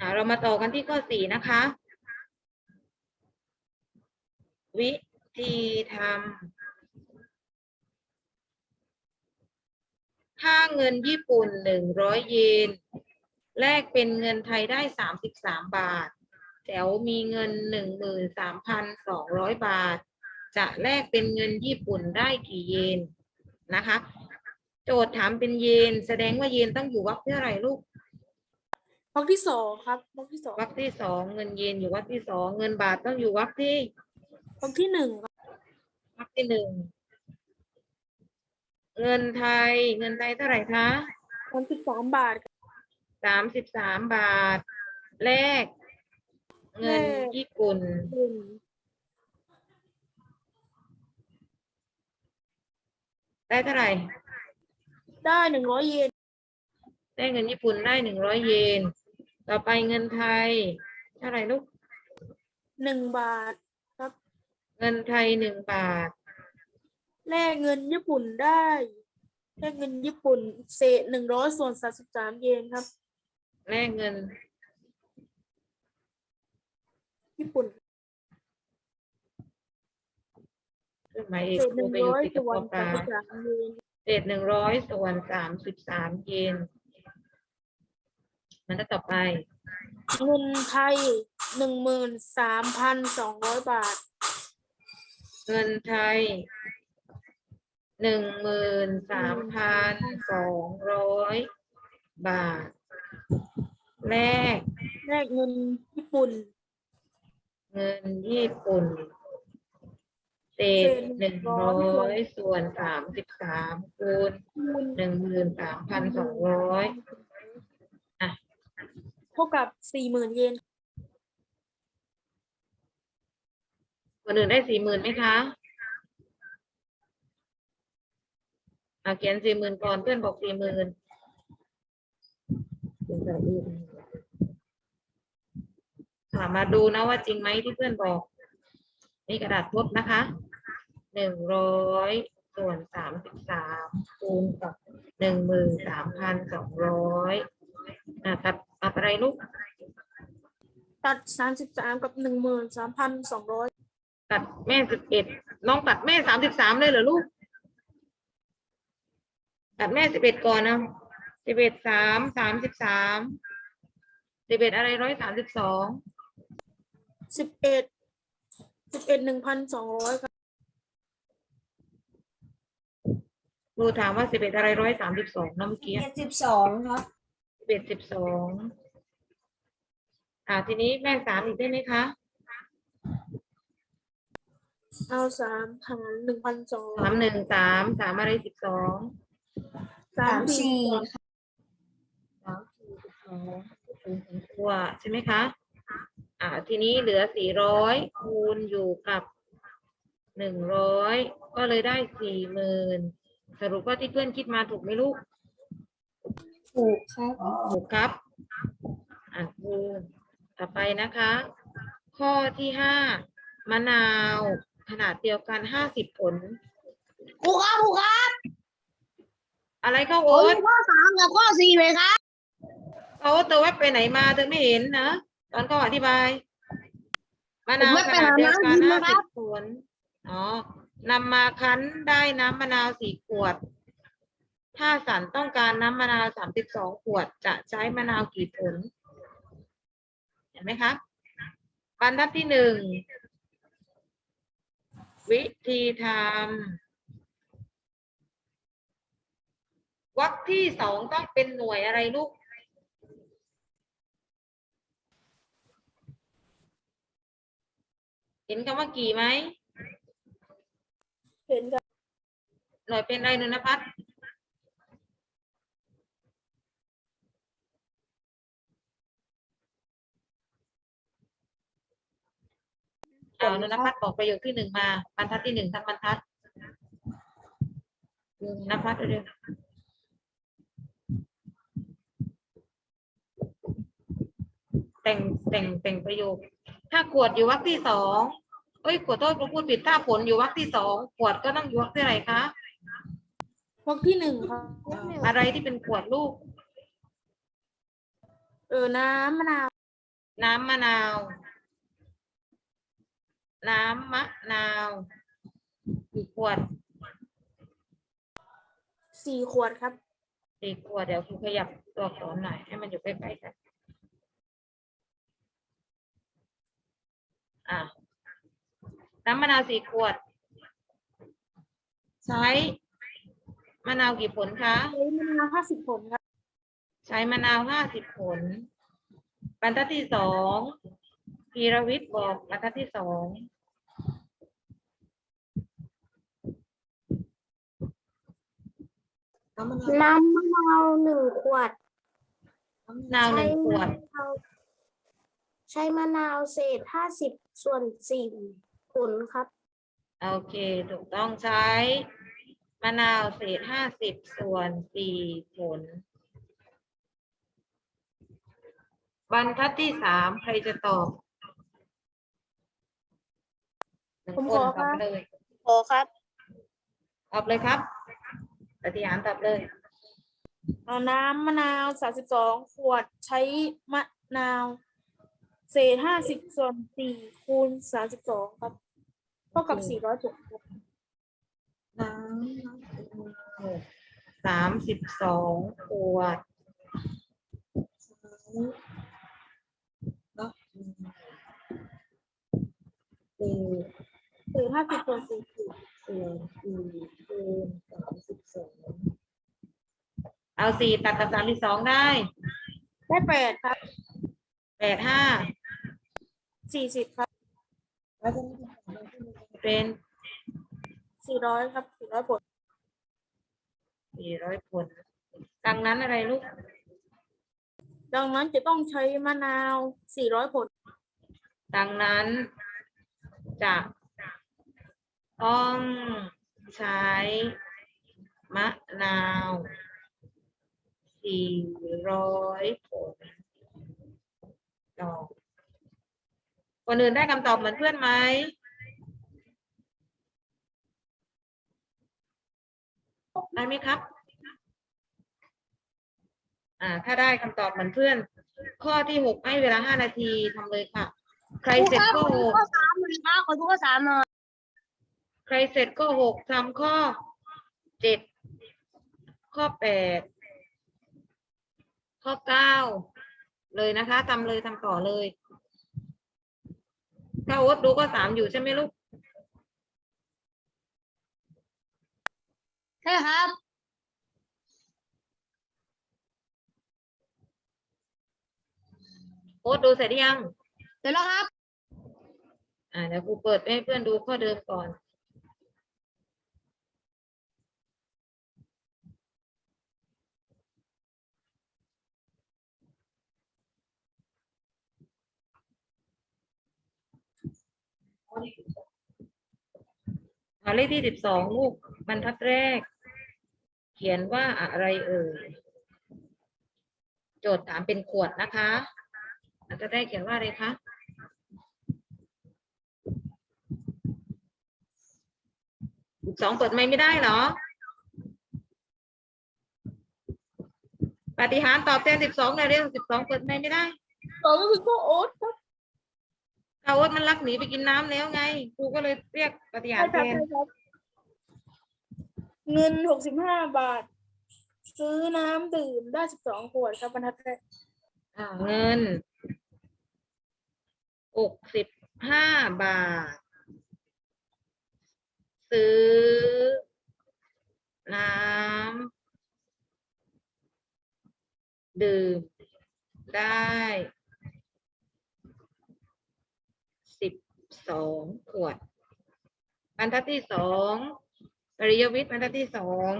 อ่าเรามาต่อกันที่ข้อสี่นะคะ วิธีทำค่าเงินญี่ปุ่นหนึ่งร้อยเยน แลกเป็นเงินไทยได้สามสิบสามบาท แถวมีเงินหนึ่งหมื่นสามพันสองร้อยบาท จะแลกเป็นเงินญี่ปุ่นได้กี่เยนนะคะ โจทย์ถามเป็นเยน แสดงว่าเยนต้องอยู่วรรคที่เท่าไรลูก วรรคที่สองครับวรรคที่สองวรรคที่สองเงินเยนอยู่วรรคที่สองเงินบาทต้องอยู่วรรคที่วรรคที่หนึ่งครับวรรคที่หนึ่งเงินไทย เงินไทยเท่าไหร่คะวรรคที่สามบาทครับสามสิบสามบาท แลกเงินแลกญี่ปุ่นหนึ่งได้เท่าไหร่ ได้หนึ่งร้อยเยน ได้เงินญี่ปุ่นได้หนึ่งร้อยเยน ต่อไปเงินไทยเท่าไหร่ลูกหนึ่งบาทครับ เงินไทยหนึ่งบาท แลกเงินญี่ปุ่นได้แลกเงินญี่ปุ่น เศษหนึ่งร้อยส่วนสามสิบสามเยนครับ แลกเงิน ญี่ปุ่น เครื่องหมายเอกเศษหครูนึ่งไปอยู่ร้อยติดกับส่วปนอปสามลาสิบสามเยน เศษหนึ่งร้อยส่วนสามสิบสามเยน มันจะต่อไป เงินไทยหนึ่งหมื่นสามพันสองร้อยบาท เงินไทยหนึ่งหมื่นสามพันสองร้อยบาท แลกแลกเงินญี่ปุ่น เงินญี่ปุ่น เศษหนึ่งร้อยส่วนสามสิบสามคูณคูณหนึ่งหมื่นสามพันสองร้อยอะ เท่ากับสี่หมื่นเยนคนอื่นได้สี่หมื่นไหมคะอะเขียนสี่หมื่นก่อนเพื่อนบอกสี่หมื่นค่ะมาดูนะว่าจริงไหมที่เพื่อนบอก นี่กระดาษทดนะคะหนึ่งร้อยส่วนสามสิบสามคูณกับหนึ่งหมื่นสามพันสองร้อยอะตัด ตัดอะไรลูก ตัดสามสิบสามกับหนึ่งหมื่นสามพันสองร้อยตัดแม่สิบเอ็ดน้องตัดแม่สามสิบสามเลยเหรอลูก ตัดแม่สิบเอ็ดก่อนนะสิบเอ็ดสามสามสิบสามสิบเอ็ดอะไรร้อยสามสิบสองสิบเอ็ดสิบเอ็ดหนึ่งพันสองร้อยครับครูถามว่าสิบเอ็ดอะไรร้อยสามสิบสองนะเมื่อกี้ เจ็ดสิบสองครับสิบ เอ็ดสิบสองอ่า ทีนี้แม่สามอีกได้ไหมคะเอาสามหารหนึ่งพันสองร้อสายมหนึ่งสามสามอะไรสิบสองสามสี่สามสี่สิบสองคูณถึงตัวใช่ไหมคะ อ่า ทีนี้เหลือสี่ร้อยคูณอยู่กับหนึ่งร้อยก็เลยได้สี่หมื่นสรุปว่าที่เพื่อนคิดมาถูกไหมลูก ถูกครับ ถูกครับอะครูต่อไปนะคะ ข้อที่ห้ามะนาวขนาดเดียวกันห้าสิบผล ครูครับครูครับอะไรก็ผโอ๊มตข้อสามกับข้อสี่เลยครับเขาเธอแวบไปไหนมาเธอไม่เห็นนะตอนเขาอธิบายมะนาวผมแวบขไปนาดหาเดียวกันน้ำกินห้านะครัสิบบผลอ๋อนำมาคั้นได้น้ำมะนาวสี่ขวด ถ้าสันต้องการน้ำมะนาวสามสิบสองขวด จะใช้มะนาวกี่ผล เห็นไหมคะบรรทัดที่หนึ่ง วิธีทำวรรคที่สองต้องเป็นหน่วยอะไรลูก เห็นคำว่ากี่ไหม เห็นครับหน่วยเป็นอะไรนุนพัฒน์ เอานุนพัฒน์บอกประโยคที่หนึ่งมาบรรทัดที่หนึ่งทั้งบรรทัดนุนพัฒน์เร็วๆแต่งแต่งแต่งประโยค ถ้าขวดอยู่วรรคที่สองเอ้ยขวดโทษผมพูดผิดถ้าผลอยู่วรรคที่สองขวดก็ต้องอยู่วรรคที่อะไรคะวรรคที่หนึ่งครับอะไรที่เป็นขวดลูกเออน้ำมะนาว น้ำมะนาว น้ำมะนาวกี่ขวดสี่ขวดครับ สี่ขวดเดี๋ยวครูขยับตัวอักษรหน่อยให้มันอยู่ใกล้ๆกันอะน้ำมะนาวสี่ขวด ใช้มะนาวกี่ผลคะใช้มะนาวห้าสิบผลครับ ใช้มะนาวห้าสิบผลบรรทัดที่สองพีรวิทย์บอกบรรทัดที่สอง น้ำมันน้ำมะนาวหนึ่งขวดมะนาวหนึ่งขวด ใช้มะนาวเศษห้าสิบส่วนสี่ผลครับ โอเค ถูกต้องใช้ มะนาวเศษห้าสิบส่วนสี่ผล บรรทัดที่สามใครจะตอบหนึ่งผมคนขอตอบค่ะเลยโอครับ ตอบเลยครับ ปฏิหารตอบเลยเอาน้ำมะนาวสามสิบสองขวดใช้มะนาว เศษห้าสิบส่วนสี่คูณสามสิบสองครับเท่ากับสี่ร้อยผลครับน้ำสามสิบสองขวดสี่เศษห้าสิบส่วนสี่คูณ ส่วนสี่คูณสามสิบสองเอาสี่ตัดกับสามสิบสองได้ได้แปดครับแปดห้าสี่สิบครับเป็นสี่ร้อยครับสี่ร้อยผลสี่ร้อยผลดังนั้นอะไรลูกดังนั้นจะต้องใช้มะนาวสี่ร้อยผลดังนั้นจะ ต้องใช้มะนาวสี่ร้อยผลตอบคนอื่นได้คำตอบเหมือนเพื่อนไหมได้ไหมครับ อ่า ถ้าได้คำตอบเหมือนเพื่อน ข้อที่หกให้เวลาห้านาทีทำเลยค่ะ ใครเสร็จก็หกข้อสามเลยครับขอทุกข้อสามหน่อย ใครเสร็จก็หกทำข้อเจ็ดข้อแปดข้อเก้าเลยนะคะทำเลยทำต่อเลยถ้าโอ๊ตดูก็สามอยู่ใช่ไหมลูกใช่ครับโอ๊ตดูเสร็จหรือยัง เสร็จแล้วครับ อ่าเดี๋ยวครูเปิดให้เพื่อนดูข้อเดิมก่อน หมายเลขที่สิบสองลูกบรรทัดแรก เขียนว่าอะไรเอ่ยโจทย์ถามเป็นขวดนะคะบรรทัดแรกเขียนว่าอะไรคะสิบสองเปิดไม่ไม่ได้เหรอ ปฏิหารตอบแทนสิบสองเร็วสิบสองเปิดไม่ไม่ได้ต่อก็คือข้อโอ๊ต ครับกาโอ๊ตมันรักหนีไปกินน้ำแล้วไงครูก็เลยเรียกปฏิหารย์แทนเงินหกสิบห้าบาท ซื้อน้ำดื่มได้สิบสองขวดครับบรรทัดแรกอ่าเงินหกสิบห้าบาท ซื้อ น้ำดื่มได้สิบ สองขวด บรรทัดที่สองปริยวิทย์บรรทัดที่สอง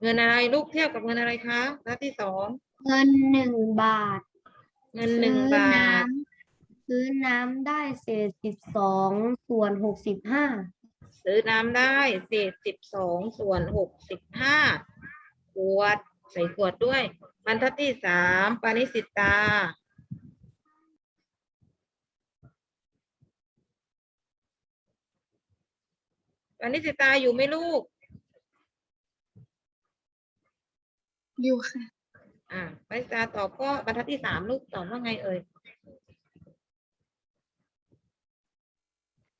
เงินอะไรลูกเทียบกับเงินอะไรคะบรรทัดที่สองเงินหนึ่งบาทเงินหนึ่งบาท ซื้อน้ำได้เศษสิบสองส่วนหกสิบห้าซื้อน้ำได้เศษสิบสองส่วนหกสิบห้าขวดใส่ขวดด้วย บรรทัดที่สามปานิสิตา ปานิสิตาอยู่ไหมลูก อยู่ค่ะ อ่าไปสตาตอบก็บรรทัดที่สามลูกตอบว่าไงเอ่ย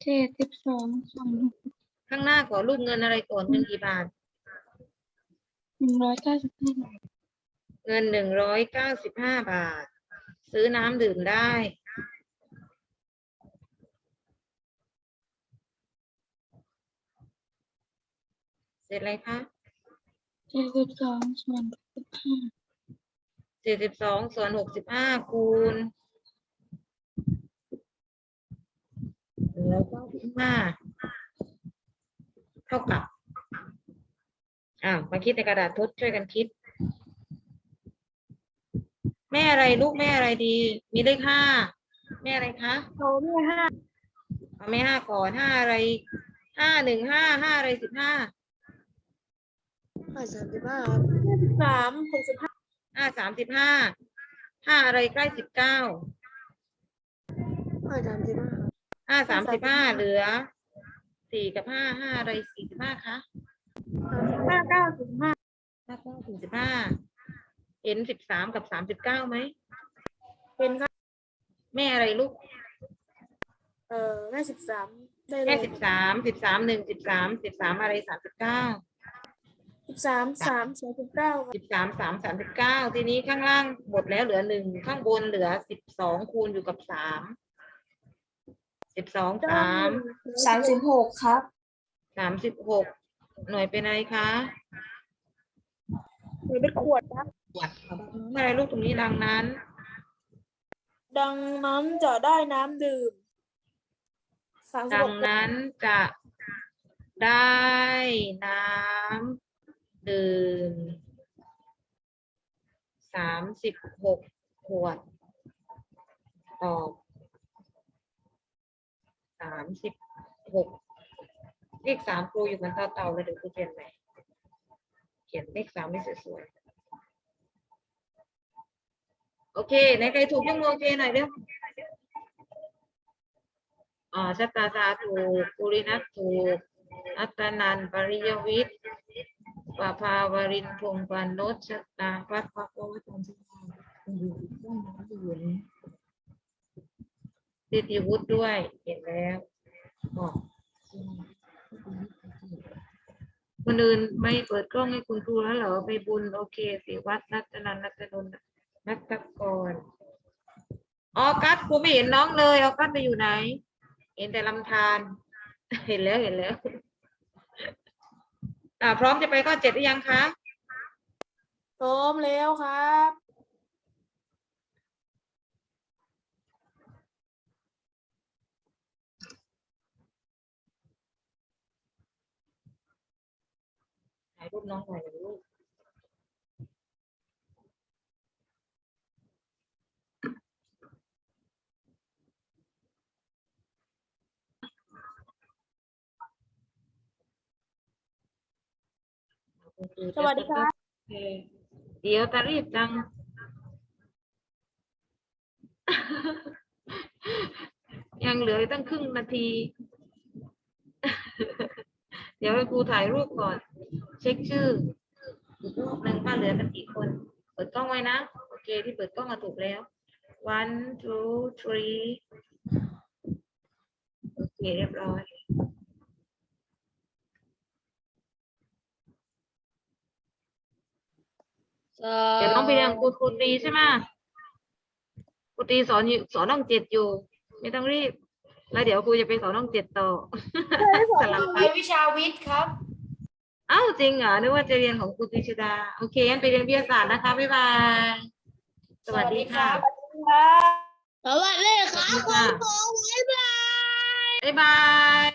เศษสิบสองส่วนข้างหน้าก่อนรูปเงินอะไรก่อนเงินกี่บาทหนึ่งร้อยเก้าสิบห้า เงินหนึ่งร้อยเก้าสิบห้าบาท ซื้อน้ำดื่มได้ เสร็จอะไรคะเศษสิบสองส่วนสิบห้าเจ็ดสิบสองส่วนหกสิบห้าคูณหนึ่งร้อยเก้าสิบห้าเท่ากับ อ่ามาคิดในกระดาษทดช่วยกันคิดแม่อะไรลูกแม่อะไรดี มีเลขห้าแม่อะไรคะเขาเนี่ยห้าเอาไม่ห้าก่อนห้าอะไรห้าหนึ่งห้าห้าอะไรสิบห้าห้าสามสิบห้าครับสิบสามหกสิบห้าห้าสามสิบห้าห้าอะไรใกล้สิบเก้าห้าสามสิบห้าครับห้าสามสิบห้าเหลือสี่กับห้าห้าอะไรสี่สิบห้าคะห้าเก้าสิบห้าห้าเก้าถึงสิบห้า เห็นสิบสามกับสามสิบเก้าไหมเป็นค่ะแม่อะไรลูกเอ่อแม่สิบสามได้เลแม่ยสิบสามสิบสามหนึ่งสิบสามสิบสามอะไรสามสิบเก้าสิบสามสามสองสิบเก้าสิบสามสามสามสิบเก้าทีนี้ข้างล่างหมดแล้วเหลือหนึ่งข้างบนเหลือสิบสองคูณอยู่กับสามสิบสองสามสามสิบหกครับสามสิบหกหน่วยเป็นอะไรคะ หรือเป็นขวด นะอะไรลูกตรงนี้ดังนั้น ดังนั้นจะได้น้ำดื่มสามสิบดัหงกนั้นจะได้น้ำดื่มสามสิบหกขวดตอบสามสิบหกเลขสามครูอยู่บนเตาเตาเลยเดี๋ยวครูเขียนใหม่เขียนเลขสามให้สวยๆ โอเคไหนใครถูกยกมือโอเคหน่อยเร็วอ่าชัตตาสาถูกปุรินัทถูกอัตนันปริยวิทย์ปภาวรินพงศ์ปานโนชชัตาพัดพักโอวัตนสิอยู่ต้องน้ำอยู่นะติติวุฒิด้วย เห็นแล้วบอกคนอื่นไม่เปิดกล้องให้คุณครูแล้วเหรอไปบุญ โอเคสิวัดนัตนันท์นัตนนท์ นัตกรออกัสครูไม่เห็นน้องเลยออกัสไปอยู่ไหน เห็นแต่ลำธารเห็นแล้วเห็นแล้วอ่าพร้อมจะไปข้อเจ็ดหรือยังคะพร้อมแล้วครับถ่ายรูปน้องหน่อยนะลูกคุณครูจะ สวัสดีครับโอเคเดี๋ยวตารีบจัง ยังเหลืออีกตั้งครึ่งนาที เดี๋ยวให้ครูถ่ายรูปก่อน เช็คชื่ออีกรอบหนึ่งว่าเหลือกันกี่คน เปิดกล้องไว้นะ โอเค ที่เปิดกล้องมาถูกแล้ว one two three โอเค เรียบร้อย เดี๋ยวน้องไปเรียนครูครูตีใช่ไหมครูตีสอนอยู่สอนน้องเจ็ดอยู่ ไม่ต้องรีบ แล้วเดี๋ยวครูจะไปสอนน้องเจ็ดต่อ สลับไปวิชาวิทย์ครับ อ้าวจริงเหรอนึกว่าจะเรียนของครูติชดา โอเคงั้นไปเรียนวิทยาศาสตร์นะคะบ๊ายบายสวัสดีค่ะครับสวัสดีครับสวัสดีค่ะคุณครูบ๊ายบาย บ๊ายบาย